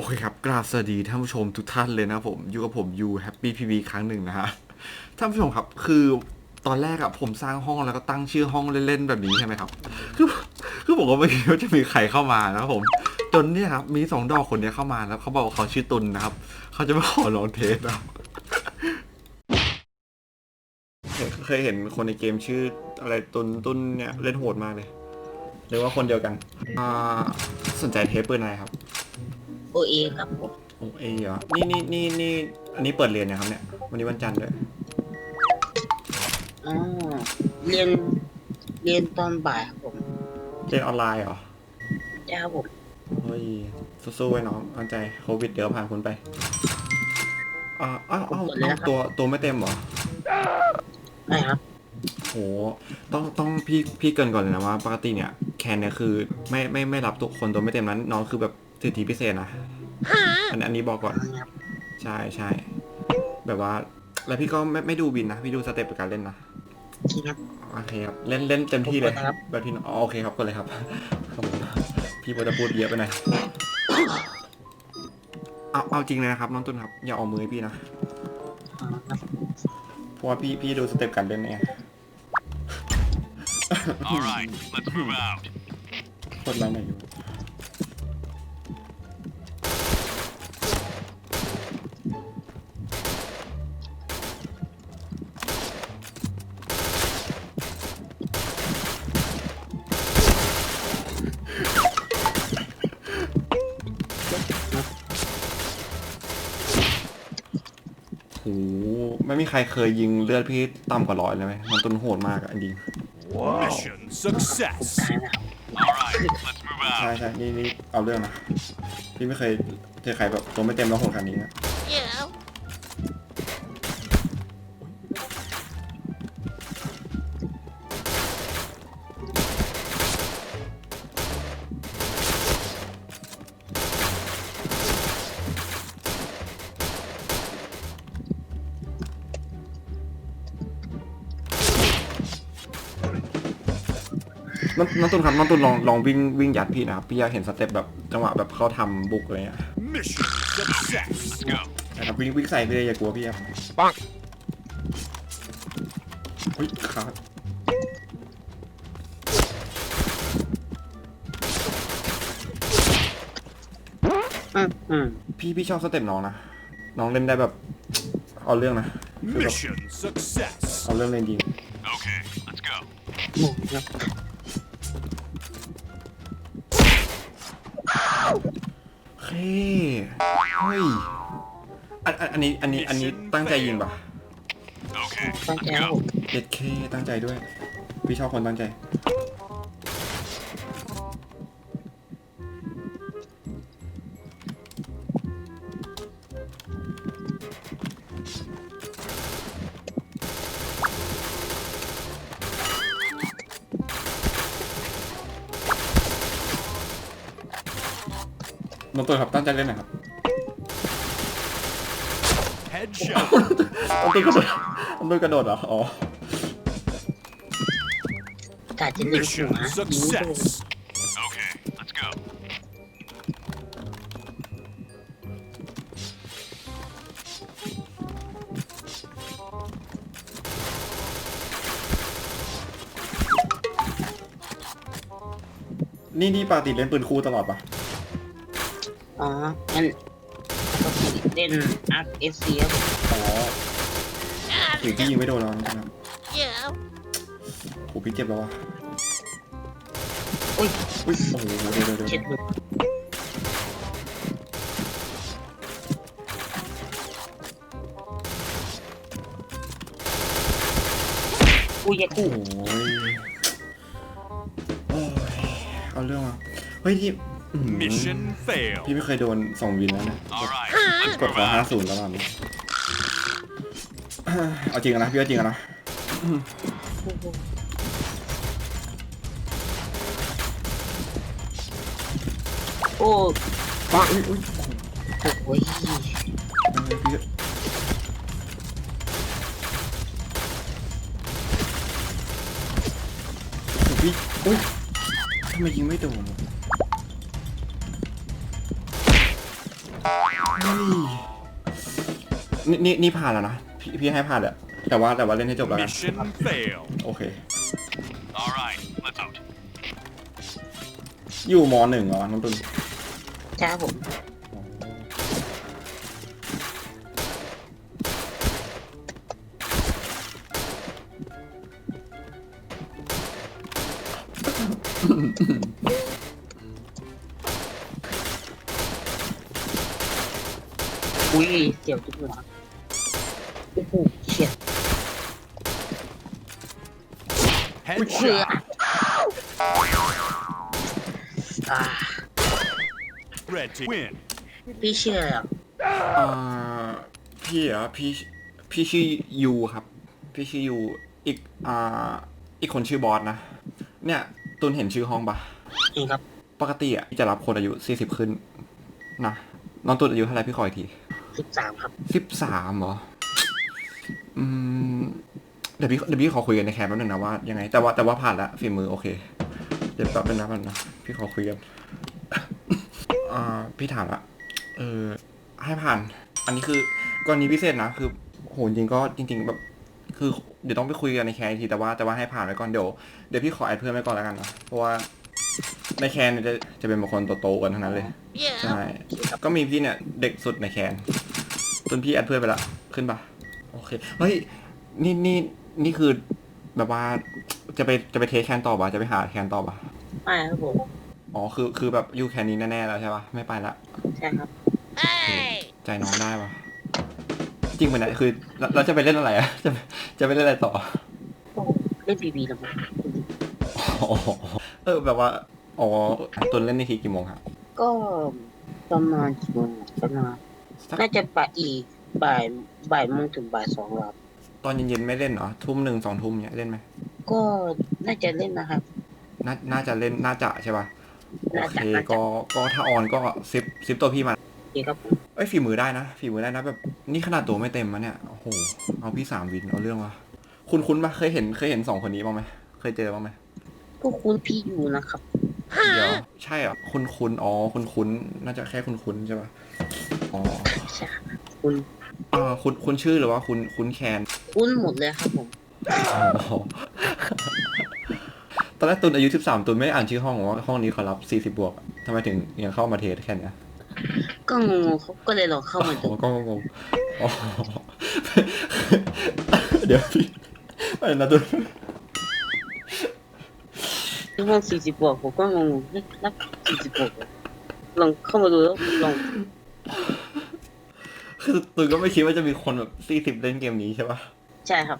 โอเคครับ กราบสวัสดีท่านผู้ชมทุกท่านเลยนะผม อยู่กับผมยูแฮปปี้พีวีครั้งหนึ่งนะฮะ ท่านผู้ชมครับ คือตอนแรกอะผมสร้างห้องแล้วก็ตั้งชื่อห้องเล่นๆแบบนี้ใช่ไหมครับ คือคือผมก็ไม่คิดว่าจะมีใครเข้ามานะครับผม จนเนี่ยครับ มีสองดอกคนนี้เข้ามาแล้วเขาบอกว่าเขาชื่อตุลนะครับ เขาจะมาขอลองเทสนะครับเห็นเคยเห็นคนในเกมชื่ออะไรตุนตุนเนี่ยเล่นโหดมากเลยหรือว่าคนเดียวกัน อ่า สนใจเทปปืนอะไรครับ โอเอครับผมโอเอเหรอ นี่นี่นี่นี่อันนี้เปิดเรียนนะครับเนี่ย วันนี้วันจันทร์ด้วย อ๋อเรียน เรียนตอนบ่ายครับผมเรียนออนไลน์เหรอ ได้ครับผมเฮ้ย สู้ๆไว้น้องตั้งใจโควิดเดี๋ยวผ่านคุณไปอ่าอ้าวอ้าวน้องตัวตัวไม่เต็มเหรอ ไม่ครับ โห ต้องต้องพี่พี่เกรินก่อนเลยนะว่าปกติเนี่ยแคนเนี่ยคือไม่ไม่ไม่รับตัวคนตัวไม่เต็มนั้นน้องคือแบบ สิทธิพิเศษนะอันอันนี้บอกก่อนครับใช่ใช่แบบว่า แล้วพี่ก็ไม่ไม่ดูบินนะ พี่ดูสเต็ปการเล่นนะจริงครับโอเคครับ เล่นเล่นเต็มที่เลยขอบคุณครับแบบพี่น้องอ๋อโอเคครับก็เลยครับครับผมพี่พอจะพูดเยอะไปหน่อยเอาเอาจริงเลยนะครับน้องตุนครับ อย่าเอามือให้พี่นะอ๋อครับเพราะว่าพี่พี่ดูสเต็ปการเล่นเนี่ย All right, let's move out. กดไลน์หน่อย ไม่มีใครเคยยิงเลือดพี่ต่ำกว่าร้อยเลยไหมน้องตุนโหดมากอะจริง Mission success. ตายนะครับ All right, let's move ใช่ out. ใช่นี่นี่เอาเรื่องนะ พี่ไม่เคยเจอใครแบบตัวไม่เต็มแล้วโหดขนาดนี้นะ น้องน้องตุนครับน้องตุนลองลองวิ่งวิ่งยัดพี่นะครับพี่อยากเห็นสเต็ปแบบจังหวะแบบเขาทำบุกอะไรเงี้ย Mission success. Let's go. นะครับวิ่งวิ่งใส่ไปเลยอย่ากลัวพี่ครับปังเฮ้ยขาดอืมอืมพี่พี่ชอบสเต็ปน้องนะ น้องเล่นได้แบบ เอาเรื่องนะคือแบบ Mission success. เอาเรื่องเล่นจริง Okay, let's go. หมูครับ เฮ้ยเฮ้ยอันอันอันนี้อันนี้อันนี้ตั้งใจยิงปะ Okay, ตั้งใจ let's ครับผ go. มเด็ดเคตั้งใจด้วย พี่ชอบคนตั้งใจ น้องตัวครับตั้งใจเล่นหนะครับ Headshot. น้องตัวกระโดดน้องตัวกระโดดเหรออ๋อกาจะเล่นหั Mission วยิงไม่โดน success. Okay, let's go. นี่นี่ปกติเล่นปืนคู่ตลอดปะ อ๋อ งั้นปกติเล่นอาร์คเอสซีครับผมอ๋อถือพี่ยิงไม่โดนแล้วนะครับโหพี่เจ็บแล้ววะอุ้ยอุ้ยโอ้โหเดี๋ยวเดี๋ยวเดี๋ยวเช็ดมืออุ้ยอย่าโอ้กู้โหโอ้ยเอาเรื่องมาเฮ้ยที่อื้อหือ Mission fail. พี่ไม่เคยโดนสองวินแล้วนะ All right, let's กด move ขอห้า out. ศูนย์แล้วตอนนี้ เอาจริงกันนะ พี่เอาจริงกันนะ โอ้ปังอุ้ยอุ้ยโอ้ยเออพี่โอ้โหพี่อุ้ยทำไมยิงไม่โดนวะ นี่นี่นี่ผ่านแล้วนะ พี่พี่ให้ผ่านแหละแต่ว่าแต่ว่าเล่นให้จบแล้วกัน Mission failed. โอเค All right, let's out. อยู่มหนึ่งเหรอ น้องตุนใช่ครับผม อุ้ยเสียวจุกหัวโอ้โหเฉียด Headshot. อ่า Red team win. พี่เชื่อเหรออ่าพี่เหรอพี่พี่ชื่อยูครับ พี่ชื่อยูอีกอ่าอีกคนชื่อบอสนะ เนี่ยตุนเห็นชื่อห้องปะจริงครับ ปกติอะจะรับคนอายุสี่สิบขึ้นนะน้องตุนอายุเท่าไหร่พี่ขออีกที สิบสามครับสิบสามเหรอ อืม เดี๋ยวพี่เดี๋ยวพี่ขอคุยกันในแคมป์แป๊บนึงนะว่ายังไง แต่ว่าแต่ว่าผ่านละฝีมือโอเค เดี๋ยวแป๊บนึงนะมันนะพี่ขอคุยกันอ่าพี่ถามละเออให้ผ่าน อันนี้คือกรณีพิเศษนะคือโหจริงๆก็จริง ๆ แบบ คือเดี๋ยวต้องไปคุยกันในแคร์อีกทีแต่ว่าแต่ว่าให้ผ่านไว้ก่อนเดี๋ยวเดี๋ยวพี่ขอแอดเพื่อนไว้ก่อนแล้วกันนะเพราะว่าในแคนเนี่ยจะจะเป็นบุคคลโตๆกันทั้งนั้นเลย ใช่ ก็มีพี่เนี่ยเด็กสุดในแคน จนพี่แอดเพื่อนไปละขึ้นปะโอเคเฮ้ยนี่นี่นี่คือแบบว่าจะไปจะไปเทสแคนต่อปะจะไปหาแคนต่อปะไม่ครับผมอ๋อคือคือแบบอยู่แคนนี้แน่ๆแล้วใช่ปะไม่ไปละใช่ครับใจน้องได้ปะจริงไหมเนี่ยคือเราเราจะไปเล่นอะไรอะจะจะไปเล่นอะไรต่อเล่นบีบีแล้วมั้งอ๋อเออแบบว่าอ๋อตุนเล่นในทีกี่โมงครับก็ประมาณกี่โมงอะประมาณ สักน่าจะบ่ายอีกบ่ายบ่ายโมงถึงบ่ายสองครับ ตอนเย็นๆไม่เล่นเหรอทุ่มหนึ่งสองทุ่มเนี่ยเล่นไหมก็น่าจะเล่นนะครับน่าน่าจะเล่นน่าจะใช่ป่ะโอน่าเคจะน่าจะก็ก็ถ้าออนก็ซิปซิปตัวพี่มาโอเคครับผมเอ้ยฝีมือได้นะฝีมือได้นะแบบนี่ขนาดตัวไม่เต็มมะเนี่ยโอ้โหเอาพี่สามวินเอาเรื่องวะคุณคุ้นปะเคยเห็นเคยเห็นสองคนนี้บ้างไหมเคยเจอบ้างไหมก็คุณพี่อยู่นะครับ เดี๋ยวใช่เหรอคุณคุ้นอ๋อคุณคุ้นน่าจะแค่คุณคุ้นใช่ป่ะอ๋อใช่ครับคุณอ่าคุณคุณชื่อหรือว่าคุณคุณแคนคุณหมดเลยครับผม อ๋อตอนแรกตุนอายุสิบสามตุนไม่ได้อ่านชื่อห้องหรอว่าห้องนี้เขารับสี่สิบบวกอะทำไมถึงยังเข้ามาเทสแค่เนี้ยก็งงๆเขาก็เลยลองเข้ามาโอ้ดูก็งงอ๋อเดี๋ยวพี่อะไรนะตุน ที่ห้องสี่สิบบวกผมก็งงๆเฮ้ยรับสี่สิบบวกเหรอลองเข้ามาดูแล้วลอง คือตุนก็ไม่คิดว่าจะมีคนแบบสี่สิบเล่นเกมนี้ใช่ปะใช่ครับ